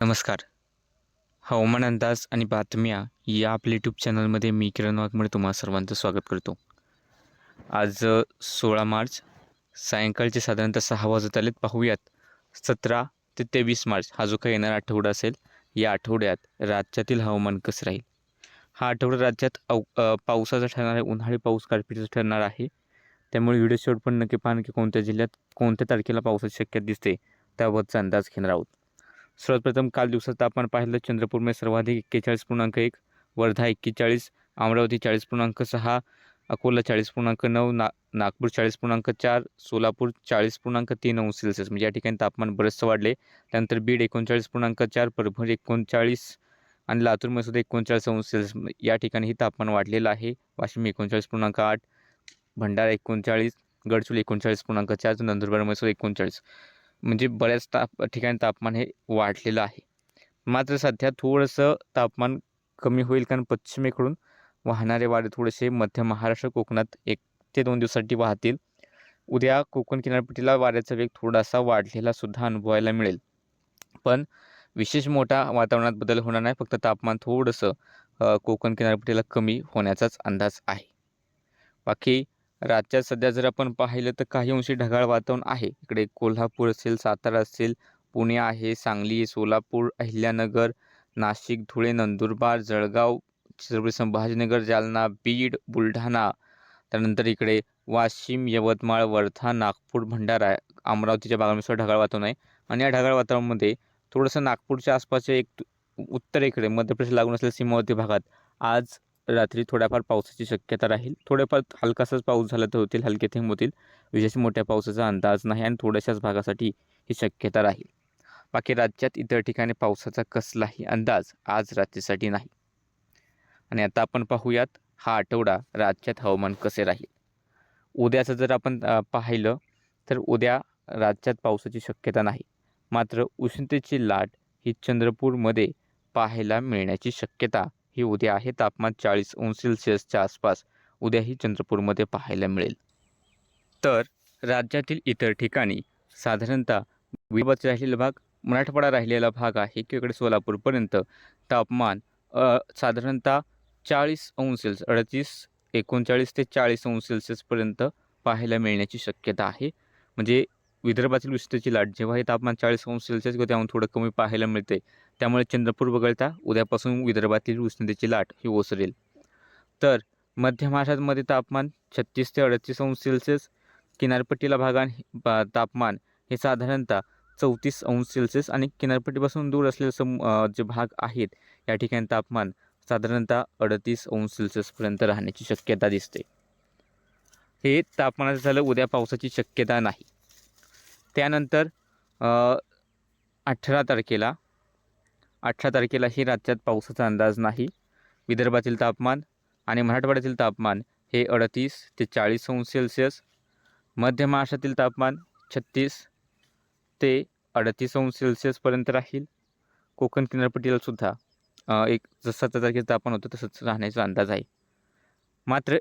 नमस्कार. हवामान अंदाज आणि बातम्या या आपल्या यूट्यूब चॅनलमध्ये मी किरण वाघमळे तुम्हा सर्वांचं स्वागत करतो. आज सोळा मार्च सायंकाळचे साधारणतः सहा वाजत आलेत. पाहूयात सतरा ते तेवीस मार्च हा जो काही येणारा आठवडा असेल या आठवड्यात राज्यातील हवामान कसं राहील? हा आठवडा राज्यात अव पावसाचा ठरणार आहे उन्हाळी पाऊस गारपिटीचा ठरणार आहे. त्यामुळे व्हिडिओ शॉट पण नक्की पाहणं की कोणत्या जिल्ह्यात कोणत्या तारखेला पावसाची शक्यता दिसते त्याबाबतचा अंदाज घेणार आहोत. सर्वप्रथम काल दिवसात तापमान पाहिलं चंद्रपूरमध्ये सर्वाधिक एक्केचाळीस पूर्णांक एक वर्धा एक्केचाळीस अमरावती चाळीस पूर्णांक सहा अकोला चाळीस पूर्णांक नऊ ना नागपूर चाळीस पूर्णांक चार सोलापूर चाळीस पूर्णांक तीन अंश सेल्सिअस. म्हणजे या ठिकाणी तापमान बरंचसं वाढले. त्यानंतर बीड एकोणचाळीस पूर्णांक चार परभणी एकोणचाळीस आणि लातूरमध्ये सुद्धा एकोणचाळीस अंश सेल्सिअस. या ठिकाणीही तापमान वाढलेलं आहे. वाशिम एकोणचाळीस पूर्णांक आठ भंडारा एकोणचाळीस गडचिरोली एकोणचाळीस पूर्णांक चार नंदुरबारमध्ये सुद्धा एकोणचाळीस. म्हणजे बऱ्याच ताप ठिकाणी तापमान हे वाढलेलं आहे. मात्र सध्या थोडंसं तापमान कमी होईल कारण पश्चिमेकडून वाहणारे वारे थोडेसे मध्य महाराष्ट्र कोकणात एक ते दोन दिवसासाठी वाहतील. उद्या कोकण किनारपट्टीला वाऱ्याचा वेग थोडासा वाढलेला सुद्धा अनुभवायला मिळेल. पण विशेष मोठा वातावरणात बदल होणार नाही फक्त तापमान थोडंसं कोकण किनारपट्टीला कमी होण्याचाच अंदाज आहे. बाकी राज्यात सध्या जर आपण पाहिलं तर काही अंशी ढगाळ वातावरण आहे. इकडे कोल्हापूर असेल सातारा असेल पुणे आहे सांगली सोलापूर अहिल्यानगर नाशिक धुळे नंदुरबार जळगाव छत्रपती संभाजीनगर जालना बीड बुलढाणा. त्यानंतर इकडे वाशिम यवतमाळ वर्धा नागपूर भंडारा अमरावतीच्या भागानुसार ढगाळ वातावरण आहे. आणि या ढगाळ वातावरणामध्ये थोडंसं नागपूरच्या आसपासच्या एक उत्तरेकडे मध्य प्रदेश लागून असलेल्या सीमावर्ती भागात आज रात्री थोड्याफार पावसाची शक्यता राहील. थोडेफार हलकासाच पाऊस झाला तर होतील हलके थेंब होतील. विशेष मोठ्या पावसाचा अंदाज नाही आणि थोड्याशाच भागासाठी ही शक्यता राहील. बाकी राज्यात इतर ठिकाणी पावसाचा कसलाही अंदाज आज रात्रीसाठी नाही. आणि आता आपण पाहूयात हा आठवडा राज्यात हवामान कसे राहील? उद्याचं जर आपण पाहिलं तर उद्या राज्यात पावसाची शक्यता नाही. मात्र उष्णतेची लाट ही चंद्रपूरमध्ये पाहायला मिळण्याची शक्यता ही उद्या आहे तापमान चाळीस अंश सेल्सिअसच्या आसपास. उद्याही चंद्रपूरमध्ये पाहायला मिळेल. तर राज्यातील इतर ठिकाणी साधारणतः विदर्भात राहिलेला भाग मराठवाडा राहिलेला भाग आहे. किकडे सोलापूरपर्यंत तापमान साधारणतः चाळीस अंश सेल्सिअस अडतीस एकोणचाळीस ते चाळीस अंश सेल्सिअसपर्यंत पाहायला मिळण्याची शक्यता आहे. म्हणजे विदर्भातील उष्णतेची लाट जेव्हा हे तापमान चाळीस अंश सेल्सिअस किंवा त्याहून थोडं कमी पाहायला मिळते. त्यामुळे चंद्रपूर वगळता उद्यापासून विदर्भातील उष्णतेची लाट ही ओसरेल. तर मध्य महाराष्ट्रामध्ये तापमान छत्तीस ते अडतीस अंश सेल्सिअस किनारपट्टीला भागान तापमान हे साधारणतः चौतीस अंश सेल्सिअस आणि किनारपट्टीपासून दूर असलेले सम जे भाग आहेत या ठिकाणी तापमान साधारणतः अडतीस अंश सेल्सिअसपर्यंत राहण्याची शक्यता दिसते. हे तापमानाचं झालं उद्या पावसाची शक्यता नाही. त्यानंतर अठरा तारखेला अठरा तारखेलाही राज्यात पावसाचा अंदाज नाही. विदर्भातील तापमान आणि मराठवाड्यातील तापमान हे अडतीस ते चाळीस अंश सेल्सिअस. मध्य महाराष्ट्रातील तापमान छत्तीस ते अडतीस अंश सेल्सिअसपर्यंत राहील. कोकण किनारपट्टीलासुद्धा एक जसं सतरा तारखेचं तापमान होतं तसंच राहण्याचा अंदाज आहे. मात्र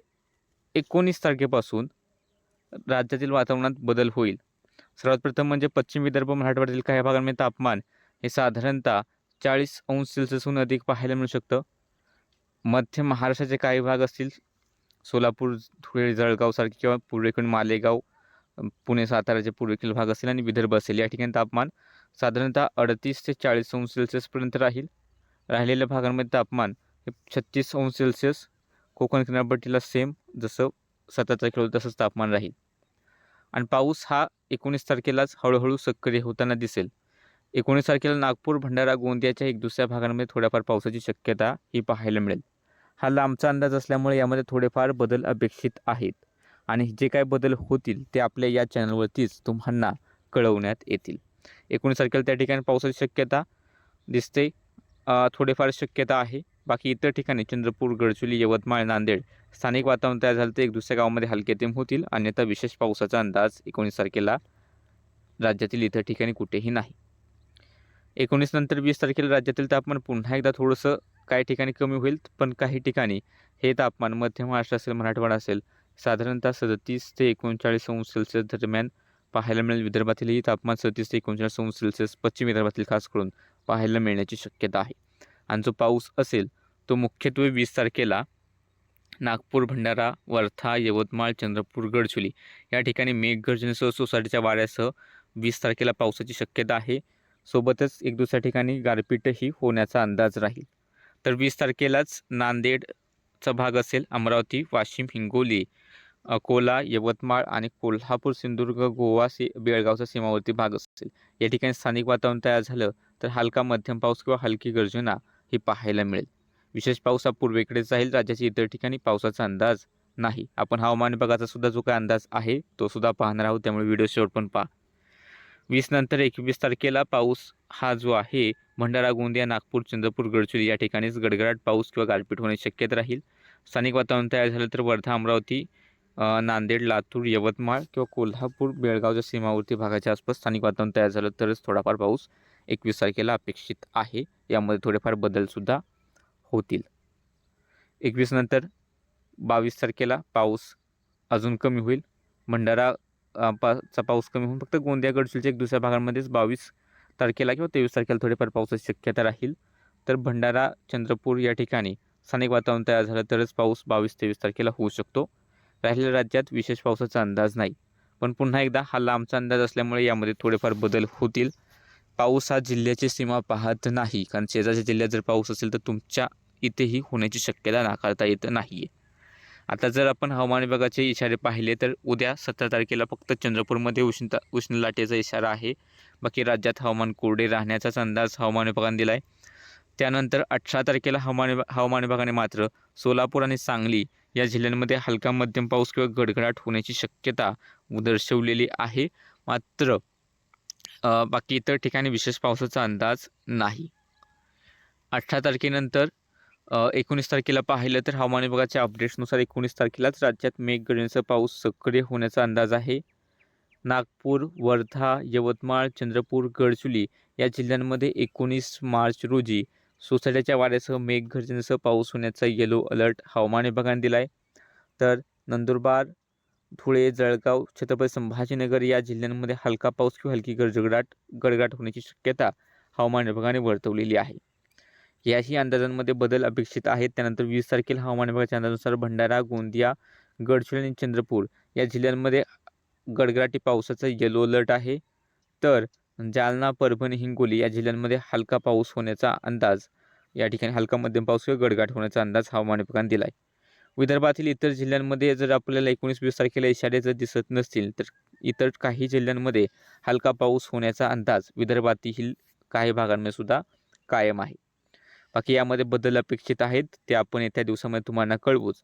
एकोणीस तारखेपासून राज्यातील वातावरणात बदल होईल. सर्वात प्रथम म्हणजे पश्चिम विदर्भ मराठवाड्यातील काही भागांमध्ये तापमान हे साधारणतः चाळीस अंश सेल्सिअसहून अधिक पाहायला मिळू शकतं. मध्य महाराष्ट्राचे काही भाग असतील सोलापूर धुळे जळगावसारखे किंवा पूर्वेकडून मालेगाव पुणे साताराचे पूर्वेकडील भाग असेल आणि विदर्भ असेल. या ठिकाणी तापमान साधारणतः अडतीस ते चाळीस अंश सेल्सिअसपर्यंत राहील. राहिलेल्या भागांमध्ये तापमान हे छत्तीस अंश सेल्सिअस कोकण किनारपट्टीला सेम जसं सतरा तारखेला तसंच तापमान राहील. आणि पाऊस हा एकोणीस तारखेलाच हळूहळू सक्रिय होताना दिसेल. एकोणीस तारखेला नागपूर भंडारा गोंदियाच्या एक दुसऱ्या भागांमध्ये थोड्याफार पावसाची शक्यता ही पाहायला मिळेल. हा लांबचा अंदाज असल्यामुळे यामध्ये थोडेफार बदल अपेक्षित आहेत आणि जे काय बदल होतील ते आपल्या या चॅनलवरतीच तुम्हाला कळवण्यात येतील. एकोणीस तारखेला त्या ठिकाणी पावसाची शक्यता दिसते. थोडेफार शक्यता आहे. बाकी इतर ठिकाणी चंद्रपूर गडचुली यवतमाळ नांदेड स्थानिक वातावरण तयार झालं तर एक दुसऱ्या गावामध्ये हलके तेम होतील. अन्यथा विशेष पावसाचा अंदाज एकोणीस तारखेला राज्यातील इतर ठिकाणी कुठेही नाही. एकोणीस नंतर वीस तारखेला राज्यातील तापमान पुन्हा एकदा थोडंसं काही ठिकाणी कमी होईल पण काही ठिकाणी हे तापमान मध्य महाराष्ट्र असेल मराठवाडा असेल साधारणतः सदतीस ते एकोणचाळीस अंश सेल्सिअस दरम्यान पाहायला मिळेल. विदर्भातीलही तापमान सदतीस ते एकोणचाळीस अंश सेल्सिअस पश्चिम विदर्भातील खास करून पाहायला मिळण्याची शक्यता आहे. आणि जो पाऊस असेल तो मुख्यत्वे वीस तारखेला नागपूर भंडारा वर्धा यवतमाळ चंद्रपूर गडचिरोली. या ठिकाणी मेघगर्जनेसह सोसायटीच्या वाऱ्यासह वीस तारखेला पावसाची शक्यता आहे. सोबतच एक दुसऱ्या ठिकाणी गारपीटही होण्याचा अंदाज राहील. तर वीस तारखेलाच नांदेडचा भाग असेल अमरावती वाशिम हिंगोली अकोला यवतमाळ आणि कोल्हापूर सिंधुदुर्ग गोवा सी बेळगावचा सीमावर्ती भाग असेल. या ठिकाणी स्थानिक वातावरण तयार झालं तर हलका मध्यम पाऊस किंवा हलकी गर्जना ही पाहायला मिळेल. विशेष पाऊस हा पूर्वेकडेच राहील राज्याच्या इतर ठिकाणी पावसाचा अंदाज नाही. आपण हवामान विभागाचा सुद्धा जो काय अंदाज आहे तो सुद्धा पाहणार आहोत. त्यामुळे व्हिडिओ शेवट पण पहा. वीस नंतर एकवीस तारखेला पाऊस हा जो आहे भंडारा गोंदिया नागपूर चंद्रपूर गडचिरोली या ठिकाणीच गडगडाट पाऊस किंवा गारपीट होण्याची शक्यता राहील. स्थानिक वातावरण तयार झालं तर वर्धा अमरावती नांदेड लातूर यवतमाळ किंवा कोल्हापूर बेळगावच्या सीमावर्ती भागाच्या आसपास स्थानिक वातावरण तयार झालं तरच थोडाफार पाऊस एकवीस तारखेला अपेक्षित आहे. यामध्ये थोडेफार बदलसुद्धा होतील. एकवीस नंतर बावीस तारखेला पाऊस अजून कमी होईल. भंडारा पा चा पाऊस कमी होऊन फक्त गोंदिया गडचिरोलीच्या एक दुसऱ्या भागांमध्येच बावीस तारखेला किंवा तेवीस तारखेला थोडेफार पावसाची शक्यता राहील. तर भंडारा चंद्रपूर या ठिकाणी स्थानिक वातावरण तयार झालं तरच पाऊस बावीस तेवीस तारखेला होऊ शकतो. राहिलेल्या राज्यात विशेष पावसाचा अंदाज नाही. पण पुन्हा एकदा हा लांबचा अंदाज असल्यामुळे यामध्ये थोडेफार बदल होतील. पाऊस हा जिल्ह्याची सीमा पाहत नाही. कारण शेजारच्या जिल्ह्यात जर पाऊस असेल तर तुमच्या इथेही होण्याची शक्यता नाकारता येत नाही आहे आता जर आपण हवामान विभागाचे इशारे पाहिले तर उद्या सतरा तारखेला फक्त चंद्रपूरमध्ये उष्णता उष्ण लाटेचा इशारा आहे. बाकी राज्यात हवामान कोरडे राहण्याचाच अंदाज हवामान विभागाने दिला आहे त्यानंतर अठरा तारखेला हवामान हवामान विभागाने मात्र सोलापूर आणि सांगली या जिल्ह्यांमध्ये हलका मध्यम पाऊस किंवा गडगडाट होण्याची शक्यता दर्शवलेली आहे. मात्र बाकी इतर ठिकाणी विशेष पावसाचा अंदाज नाही. अठरा तारखेनंतर एकोणीस तारखेला पाहिलं तर हवामान विभागाच्या अपडेट्सनुसार एकोणीस तारखेलाच राज्यात मेघगर्जनेचा पाऊस सक्रिय होण्याचा अंदाज आहे. नागपूर वर्धा यवतमाळ चंद्रपूर गडचुली या जिल्ह्यांमध्ये एकोणीस मार्च रोजी सोसाट्याच्या वाऱ्यासह मेघगर्जनेसह पाऊस होण्याचा येलो अलर्ट हवामान विभागाने दिला आहे तर नंदुरबार धुळे जळगाव छत्रपती संभाजीनगर या जिल्ह्यांमध्ये हलका पाऊस किंवा हलकी गडगडाट गडगडाट होण्याची शक्यता हवामान विभागाने वर्तवलेली आहे. याही अंदाजांमध्ये बदल अपेक्षित आहेत. त्यानंतर वीस तारखेला हवामान विभागाच्या अंदाजानुसार भंडारा गोंदिया गडचिरोली आणि चंद्रपूर या जिल्ह्यांमध्ये गडगडाटी पावसाचा येलो अलर्ट आहे. तर जालना परभणी हिंगोली या जिल्ह्यांमध्ये हलका पाऊस होण्याचा अंदाज या ठिकाणी हलका मध्यम पाऊस किंवा गडगाट होण्याचा अंदाज हवामान विभागाने दिला आहे विदर्भातील इतर जिल्ह्यांमध्ये जर आपल्याला एकोणीस वीस तारखेला इशारे जर दिसत नसतील तर इतर काही जिल्ह्यांमध्ये हलका पाऊस होण्याचा अंदाज विदर्भातील काही भागांमध्ये सुद्धा कायम आहे. बाकी यामध्ये बदल अपेक्षित आहेत ते आपण येत्या दिवसामध्ये तुम्हाला कळवूच.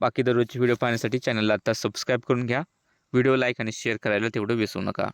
बाकी दररोजचे व्हिडिओ पाहण्यासाठी चॅनलला आता सबस्क्राईब करून घ्या. व्हिडिओ लाईक आणि शेअर करायला तेवढं विसरू नका.